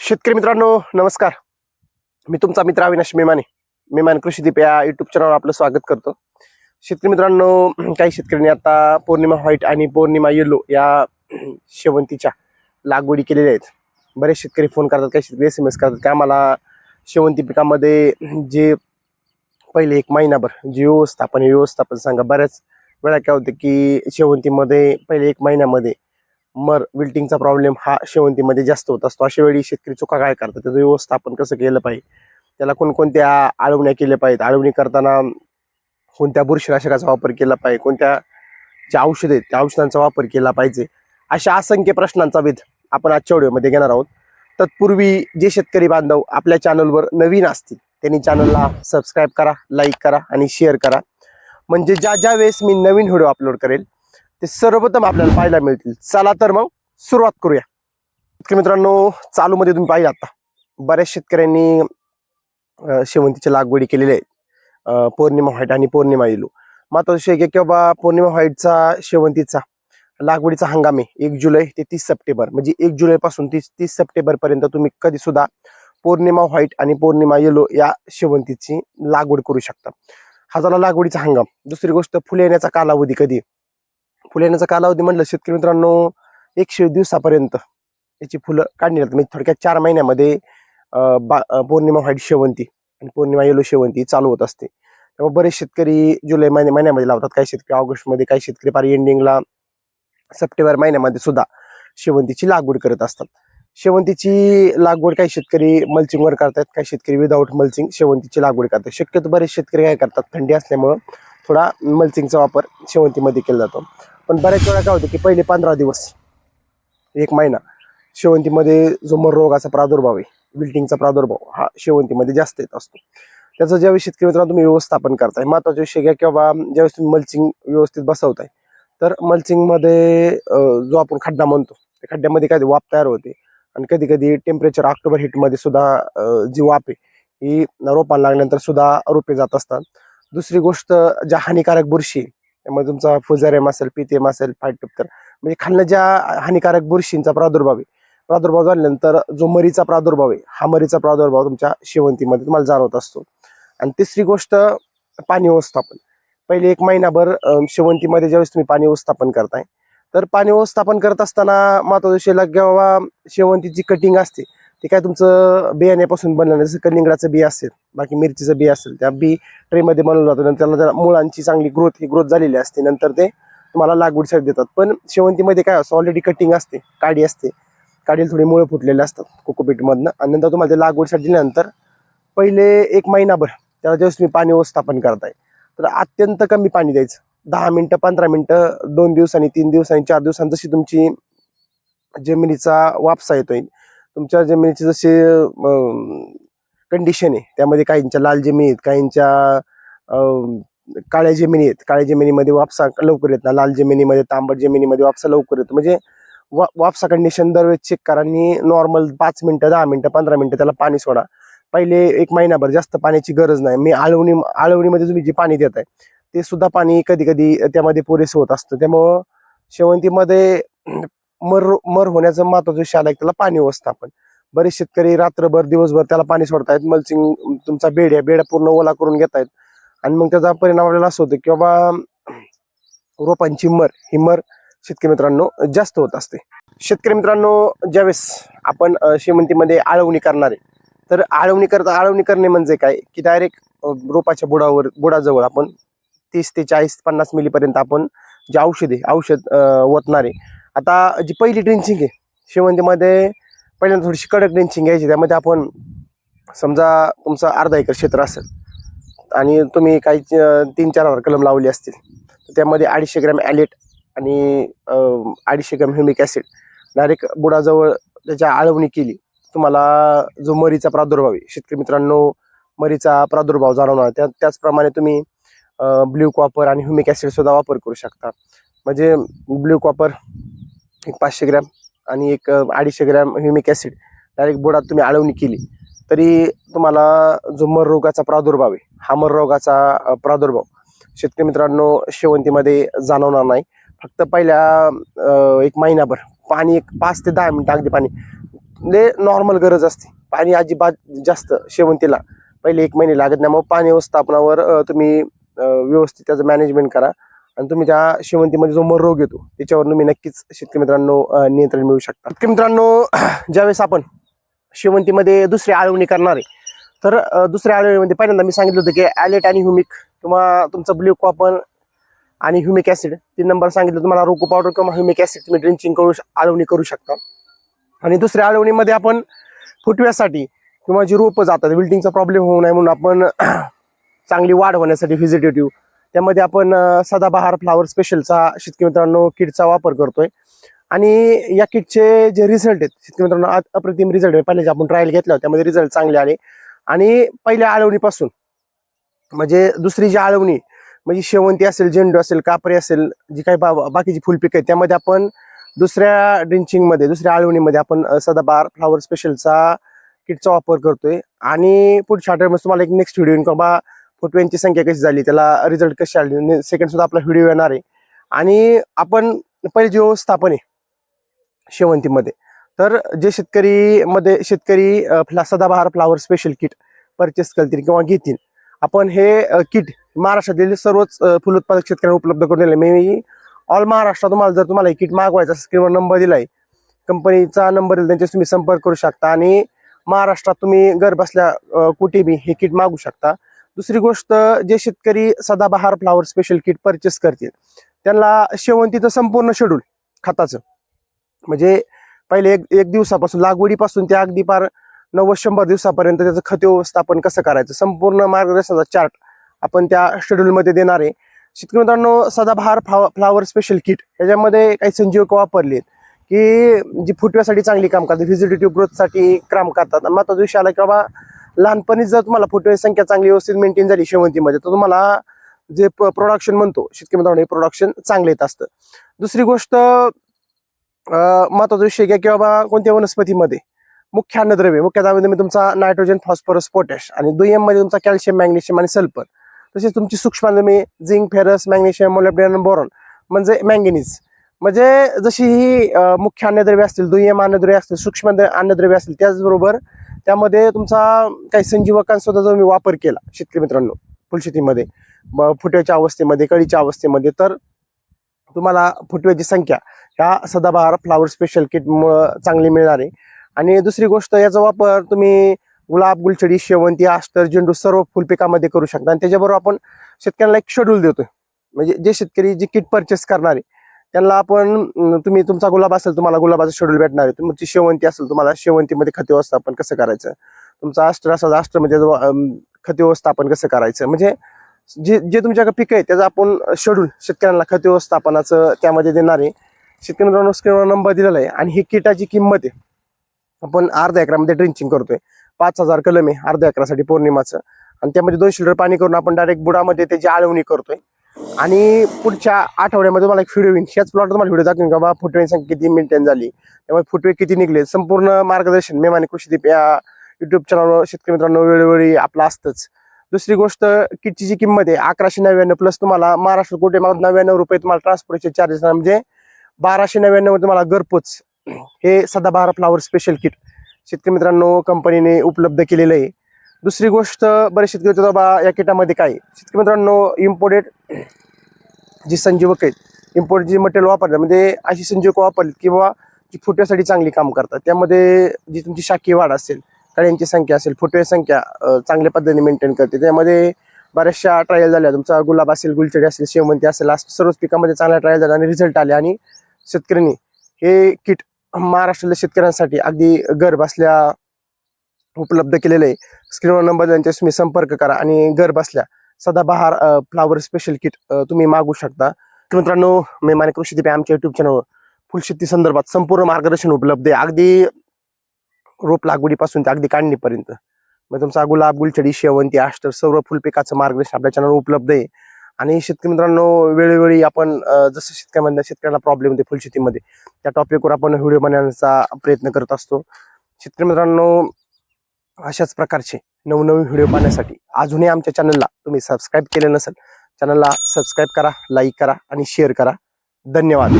शेतकरी मित्रांनो नमस्कार. मी तुमचा मित्र अविनाश मेमाने. मेमान कृषीदीप या युट्यूब चॅनलवर आपलं स्वागत करतो. शेतकरी मित्रांनो काही शेतकऱ्यांनी आता पौर्णिमा व्हाईट आणि पौर्णिमा येलो या शेवंतीच्या लागवडी केलेल्या आहेत. बरेच शेतकरी फोन करतात काही शेतकरी एस एम एस करतात की आम्हाला शेवंती पिकामध्ये जे पहिले एक महिनाभर जे व्यवस्थापन हे व्यवस्थापन सांगा. बऱ्याच वेळा काय होतं की शेवंतीमध्ये पहिले एक महिन्यामध्ये मर विल्टिंगचा प्रॉब्लेम हा शेवंतीमध्ये जास्त होत असतो. अशा वेळी शेतकरी चुका काय करतात? त्याचं व्यवस्थापन कसं केलं पाहिजे? त्याला कोणकोणत्या आळवण्या केल्या पाहिजेत? आळवणी करताना कोणत्या बुरशीनाशकाचा वापर केला पाहिजे? कोणत्या जे औषध आहेत त्या औषधांचा वापर केला पाहिजे? अशा असंख्य प्रश्नांचा वेध आपण आजच्या व्हिडिओमध्ये घेणार आहोत. तत्पूर्वी जे शेतकरी बांधव आपल्या चॅनलवर नवीन असतील त्यांनी चॅनलला सबस्क्राईब करा लाईक करा आणि शेअर करा. म्हणजे ज्या ज्या वेळेस मी नवीन व्हिडिओ अपलोड करेल ते सर्वप्रथम आपल्याला पाहायला मिळतील. चला तर मग सुरुवात करूया. शेतकरी मित्रांनो चालूमध्ये तुम्ही पाहिजे आता बऱ्याच शेतकऱ्यांनी शेवंतीची शेवंतीच्या लागवडी केलेल्या आहेत पौर्णिमा व्हाईट आणि पौर्णिमा येलो. मात्र विषय आहे की बाबा पौर्णिमा व्हाईटचा शेवंतीचा लागवडीचा हंगाम आहे. एक जुलै ते तीस सप्टेंबर. म्हणजे एक जुलैपासून तीस तीस सप्टेंबर पर्यंत तुम्ही कधी सुद्धा पौर्णिमा व्हाईट आणि पौर्णिमा येलो या शेवंतीची लागवड करू शकता. हा झाला लागवडीचा हंगाम. दुसरी गोष्ट फुले येण्याचा कालावधी कधी फुले येण्याचा कालावधी म्हटलं शेतकरी मित्रांनो एकशे दिवसापर्यंत याची फुलं काढली जातात. म्हणजे थोडक्यात चार महिन्यामध्ये बा पौर्णिमा व्हाईट शेवंती आणि पौर्णिमा येलो शेवंती चालू होत असते. त्यामुळे बरेच शेतकरी जुलै महिन्या महिन्यामध्ये लावतात. काही शेतकरी ऑगस्टमध्ये काही शेतकरी फार एंडिंगला सप्टेंबर महिन्यामध्ये सुद्धा शेवंतीची लागवड करत असतात. शेवंतीची लागवड काही शेतकरी मल्चिंगवर करतात काही शेतकरी विदाऊट मल्चिंग शेवंतीची लागवड करतात. शक्यतो बरेच शेतकरी काय करतात थंडी असल्यामुळं थोडा मल्चिंगचा वापर शेवंतीमध्ये केला जातो. पण बऱ्याच वेळा काय होतं की पहिले पंधरा दिवस एक महिना शेवंतीमध्ये जो मर रोगाचा प्रादुर्भाव आहे विल्टिंगचा प्रादुर्भाव हा शेवंतीमध्ये जास्त येत असतो. त्याचं ज्यावेळी शेतकरी मित्रांनो तुम्ही व्यवस्थापन करताय महत्त्वाचा विषय घ्या किंवा ज्यावेळेस तुम्ही मल्चिंग व्यवस्थित बसवताय तर मल्चिंगमध्ये जो आपण खड्डा म्हणतो त्या खड्ड्यामध्ये काय वाप वाफ तयार होते आणि कधी कधी टेम्परेचर ऑक्टोबर हिटमध्ये सुद्धा जी वाप आहे ही रोपांना लागल्यानंतर सुद्धा रोपे जात असतात. दुसरी गोष्ट ज्या हानिकारक बुरशी त्यामुळे तुमचा फुजारेम असेल पितेम असेल फायटोप्टर म्हणजे खाल्लं ज्या हानिकारक बुरशींचा प्रादुर्भाव आहे प्रादुर्भाव झाल्यानंतर जो मरीचा प्रादुर्भाव आहे हा मरीचा प्रादुर्भाव तुमच्या शेवंतीमध्ये तुम्हाला जाणवत असतो. आणि तिसरी गोष्ट पाणी व्यवस्थापन. पहिले एक महिनाभर शेवंतीमध्ये ज्यावेळेस तुम्ही पाणी व्यवस्थापन करताय तर पाणी व्यवस्थापन करत असताना माता जोशीला जेव्हा शेवंतीची कटिंग असते. ते काय तुमचं बियाण्यापासून बनलं जसं कलिंगडाचं बी असेल बाकी मिरचीचं बी असेल त्या बी ट्रेमध्ये बनवलं जातं नंतर त्याला मुळांची चांगली ग्रोथ ही ग्रोथ झालेली असते. नंतर ते तुम्हाला लागवडीसाठी देतात. पण शेवंतीमध्ये काय असतं ऑलरेडी कटिंग असते काडी असते. काडीला थोडी मुळं फुटलेले असतात कोकोपीटमधनं. आणि नंतर तुम्हाला ते लागवडीसाठी दिल्यानंतर पहिले एक महिनाभर त्याला जेव्हा तुम्ही पाणी व्यवस्थापन करताय तर अत्यंत कमी पाणी द्यायचं. दहा मिनटं पंधरा मिनटं दोन दिवसांनी तीन दिवसांनी चार दिवसांनी जशी तुमची जमिनीचा वापसा येतोय तुमच्या जमिनीची जशी कंडिशन आहे त्यामध्ये काहींच्या लाल जमिनी आहेत काहींच्या काळ्या जमिनी आहेत. काळ्या जमिनीमध्ये वापसा लवकर येत ना लाल जमिनीमध्ये तांबट जमिनीमध्ये वापसा लवकर येतो. म्हणजे वा वापसा कंडिशन दरवेळेस चेक करा आणि नॉर्मल पाच मिनटं दहा मिनटं पंधरा मिनटं त्याला पाणी सोडा. पहिले एक महिनाभर जास्त पाण्याची गरज नाही. मी आळवणी आळवणीमध्ये तुम्ही जे पाणी देत आहे ते सुद्धा पाणी कधी कधी त्यामध्ये पुरेसं होत असतं. त्यामुळं शेवंतीमध्ये मर मर होण्याचं महत्वाचं विषय आला त्याला पाणी व्यवस्थापन. बरेच शेतकरी रात्रभर दिवसभर त्याला पाणी सोडतायत मल्चिंग तुमचा बेड्या बेड्या पूर्ण ओला करून घेतायत. आणि मग त्याचा परिणाम आपल्याला असं होतं की बाबा रोपांची मर ही मर शेतकरी मित्रांनो जास्त होत असते. शेतकरी मित्रांनो ज्यावेळेस आपण श्रीमंतीमध्ये आळवणी करणारे तर आळवणी करता आळवणी करणे म्हणजे काय? की डायरेक्ट रोपाच्या बुडावर बुडाजवळ आपण तीस ते चाळीस पन्नास मिलीपर्यंत आपण जे औषधे औषध ओतणारे आता जी पहिली ड्रिंचिंग आहे शेवंतीमध्ये पहिल्यांदा थोडीशी कडक ड्रिंचिंग घ्यायची त्यामध्ये आपण समजा तुमचं अर्धा एकर क्षेत्र असेल आणि तुम्ही काही तीन चार हजार कलम लावली असतील तर त्यामध्ये अडीचशे ग्रॅम ॲलेट आणि अडीचशे ग्रॅम ह्युमिक ॲसिड डायरेक्ट बुडाजवळ त्याच्या आळवणी केली तुम्हाला जो मरीचा प्रादुर्भाव आहे शेतकरी मित्रांनो मरीचा प्रादुर्भाव जाणवणार त्या त्याचप्रमाणे तुम्ही ब्ल्यू कॉपर आणि ह्युमिक ॲसिडसुद्धा वापर करू शकता. म्हणजे ब्ल्यू कॉपर एक पाचशे ग्रॅम आणि एक अडीचशे ग्रॅम ह्युमिक ॲसिड. डायरेक्ट बुडात तुम्ही आळवणी केली. तरी तुम्हाला जो मर रोगाचा प्रादुर्भाव आहे हा मर रोगाचा प्रादुर्भाव शेतकरी मित्रांनो शेवंतीमध्ये जाणवणार नाही. फक्त पहिल्या एक महिनाभर पाणी एक पाच ते दहा मिनटं अगदी पाणी. म्हणजे नॉर्मल गरज असते. पाणी अजिबात जास्त शेवंतीला. पहिले एक महिने लागत नाही. मग पाणी व्यवस्थापनावर तुम्ही व्यवस्थित त्याचं मॅनेजमेंट करा. आणि तुम्ही त्या शेवंतीमध्ये जो मर रोग येतो त्याच्यावर मी नक्कीच शेतकरी मित्रांनो नियंत्रण मिळू शकता. शेतकरी मित्रांनो ज्यावेळेस आपण शेवंतीमध्ये दुसरी आळवणी करणार आहे तर दुसऱ्या आळवणीमध्ये पहिल्यांदा मी सांगितलं होतं की ॲलेट आणि ह्युमिक किंवा तुमचं ब्ल्यू कॉपन आणि ह्युमिक ॲसिड तीन नंबर सांगितलं तुम्हाला रोको पावडर किंवा ह्युमिक ॲसिड तुम्ही ड्रिंचिंग करू श- आळवणी करू शकता. आणि दुसऱ्या आळवणीमध्ये आपण फुटव्यासाठी किंवा जी रोपं जातात विल्टिंगचा प्रॉब्लेम होऊ नये म्हणून आपण चांगली वाढ होण्यासाठी व्हिजिटेटिव्ह त्यामध्ये आपण सदाबहार फ्लावर स्पेशलचा शेतकरी मित्रांनो किटचा वापर करतोय. आणि या किटचे जे रिझल्ट आहेत शेतकरी मित्रांनो अप्रतिम रिझल्ट आहे पहिले जे आपण ट्रायल घेतला त्यामध्ये रिझल्ट चांगले आले. आणि पहिल्या आळवणीपासून म्हणजे दुसरी जी आळवणी म्हणजे शेवंती असेल झेंडू असेल कापरी असेल जी काही बा बाकीची फुलपिकं आहेत त्यामध्ये आपण दुसऱ्या ड्रिंचिंगमध्ये दुसऱ्या आळवणीमध्ये आपण सदाबहार फ्लावर स्पेशलचा किटचा वापर करतोय. आणि पुढच्या आठवड्यामध्ये तुम्हाला एक नेक्स्ट व्हिडिओ का बा फुटव्यांची संख्या कशी झाली त्याला रिझल्ट कसे आले सेकंड सुद्धा आपला व्हिडिओ येणार आहे. आणि आपण पहिले जे व्यवस्थापन आहे शेवंतीमध्ये तर जे शेतकरी मध्ये शेतकरी फ्ला सदाबहार फ्लावर स्पेशल किट परचेस करतील किंवा घेतील आपण हे किट महाराष्ट्रातील सर्वच फुलोत्पादक शेतकऱ्यांना उपलब्ध करून दिले मी ऑल महाराष्ट्रात तुम्हाला जर तुम्हाला हे किट मागवायचा स्क्रीनवर नंबर दिलाय कंपनीचा नंबर दिला त्यांच्याशी तुम्ही संपर्क करू शकता आणि महाराष्ट्रात तुम्ही घर बसल्या कुठे बी हे किट मागू शकता. दुसरी गोष्ट जे शेतकरी सदाबहार फ्लावर स्पेशल किट परचेस करतील त्यांना शेवंतीचं संपूर्ण शेड्यूल खताचं. म्हणजे पहिले एक एक दिवसापासून लागवडीपासून ते अगदी पार नव्वद शंभर दिवसापर्यंत त्याचं खत व्यवस्थापन कसं करायचं? संपूर्ण मार्गदर्शनाचा चार्ट आपण त्या शेड्यूलमध्ये देणार आहे. शेतकरी मित्रांनो सदाबहार फ्लावर फ्लावर स्पेशल किट याच्यामध्ये काही संजीवक वापरलेत की जी फुटव्यासाठी चांगली काम करतात व्हिजिटेटिव्ह ग्रोथसाठी काम करतात. आणि महत्त्वाचा विषय आला की बाबा लहानपणीच जर तुम्हाला फुटव्याची संख्या चांगली व्यवस्थित मेंटेन झाली शेवंतीमध्ये तर तुम्हाला जे प्रोडक्शन म्हणतो शेतकरी प्रोडक्शन चांगलं येत असतं. दुसरी गोष्ट महत्त्वाचा विषय घ्या की बाबा कोणत्या वनस्पतीमध्ये? मुख्य अन्नद्रव्य मुख्य अन्नद्रव्य म्हणजे तुमचा नायट्रोजन फॉस्फरस पोटॅश आणि दुय्यममध्ये तुमचा कॅल्शियम मॅग्नेशियम आणि सल्फर तसेच तुमची सूक्ष्म मी zinc ferrous magnesium molybdenum boron म्हणजे मँगनीज म्हणजे, म्हणजे जशी ही मुख्य अन्नद्रव्य असतील दुय्यम अन्नद्रव्य असतील सूक्ष्म अन्नद्रव्य असतील त्याचबरोबर त्यामध्ये तुमचा काही संजीवकांसुद्धा जो मी वापर केला शेतकरी मित्रांनो फुलशेतीमध्ये ब- फुटव्याच्या अवस्थेमध्ये कळीच्या अवस्थेमध्ये तर तुम्हाला फुटव्याची संख्या ह्या सदाबहार फ्लावर स्पेशल किटमुळं चांगली मिळणार आहे. आणि दुसरी गोष्ट याचा वापर तुम्ही गुलाब गुलछडी शेवंती आस्तर झेंडू सर्व फुलपिकामध्ये करू शकता. आणि त्याच्याबरोबर आपण शेतकऱ्यांना एक शेड्यूल देतोय. म्हणजे जे शेतकरी जे किट परचेस करणार आहे त्यांना आपण तुम्ही तुमचा गुलाब असेल तुम्हाला गुलाबाचं शेड्यूल भेटणार आहे. तुमची शेवंती असेल तुम्हाला शेवंतीमध्ये खत व्यवस्थापन कसं करायचं? तुमचा अस्टर असेल अस्टरमध्ये खते खत व्यवस्थापन कसं करायचं? म्हणजे जे जे तुमच्याकडे पिकं आहे त्याचं आपण शेड्यूल शेतकऱ्यांना खत व्यवस्थापनाचं त्यामध्ये देणार आहे. शेतकऱ्यांना स्क्रीनवर नंबर दिलेला आहे आणि ही किटाची किंमत आहे. आपण अर्ध्या एकरामध्ये ड्रिंचिंग करतोय. पाच हजार कलम आहे अर्ध्या एकरासाठी पौर्णिमाचं. आणि त्यामध्ये दोनशे लिटर पाणी करून आपण डायरेक्ट बुडामध्ये त्याची आळवणी करतोय. आणि पुढच्या आठवड्यामध्ये मला एक व्हिडिओ येईन. ह्याच प्लॉट तुम्हाला व्हिडिओ दाखवून का बा फुटवेन संख्या किती मेंटेन झाली. त्यामुळे फुटवे किती निघले? संपूर्ण मार्गदर्शन मेमाने कृषीदीप या युट्यूब चॅनलवर शेतकरी मित्रांनो वेळोवेळी आपलं असतंच. दुसरी गोष्ट किटची जी किंमत आहे अकराशे नव्याण्णव प्लस तुम्हाला महाराष्ट्र कोटे नव्याण्णव रुपये तुम्हाला ट्रान्सपोर्टचे चार्जेस म्हणजे बाराशे नव्याण्णव तुम्हाला घरपोच. हे सदाबहार फ्लावर स्पेशल किट शेतकरी मित्रांनो कंपनीने उपलब्ध केलेलं आहे. दुसरी गोष्ट बरेच शेतकरी होते बाबा या किटामध्ये काय आहे?" शेतकरी मित्रांनो इम्पोर्टेड जी संजीवक आहेत इम्पोर्ट जी मटेरियल वापरतात म्हणजे अशी संजीवक वापरली किंवा जी फुटव्यासाठी चांगली काम करतात. त्यामध्ये जी तुमची शाकीय वाढ असेल कळ्यांची संख्या असेल फुटव्याची संख्या चांगल्या पद्धतीने मेंटेन करते. त्यामध्ये बऱ्याचशा ट्रायल झाल्या. तुमचा गुलाब असेल गुलचडी असेल शेवंती असेल असं सर्वच पिकामध्ये चांगला ट्रायल झाला आणि रिझल्ट आले. आणि शेतकऱ्यांनी हे किट महाराष्ट्रातल्या शेतकऱ्यांसाठी अगदी घर बसल्या उपलब्ध केलेलं आहे. स्क्रीनवर नंबर त्यांच्याशी तुम्ही संपर्क करा आणि घर बसल्या सदाबहार फ्लावर स्पेशल किट तुम्ही मागू शकता. मित्रांनो मी माने कृषी दिपे आमच्या युट्यूब चॅनलवर फुलशेती संदर्भात संपूर्ण मार्गदर्शन उपलब्ध आहे. अगदी रोप लागवडीपासून ते अगदी काढणीपर्यंत. मग तुमचा गुलाब गुलछडी शेवंती आष्टर सर्व फुलपिकाचं मार्गदर्शन आपल्या चॅनलवर उपलब्ध आहे. आणि शेतकरी मित्रांनो वेळोवेळी आपण जसं शेतकऱ्यांमध्ये शेतकऱ्यांना प्रॉब्लेम होते फुलशेतीमध्ये त्या टॉपिकवर आपण व्हिडिओ बनवण्याचा प्रयत्न करत असतो. शेतकरी मित्रांनो अशाच प्रकारचे नवनवीन व्हिडिओ पाहण्यासाठी अजूनही आमच्या चॅनलला तुम्ही सबस्क्राईब केले नसेल चॅनलला सबस्क्राईब करा लाईक करा आणि शेअर करा. धन्यवाद.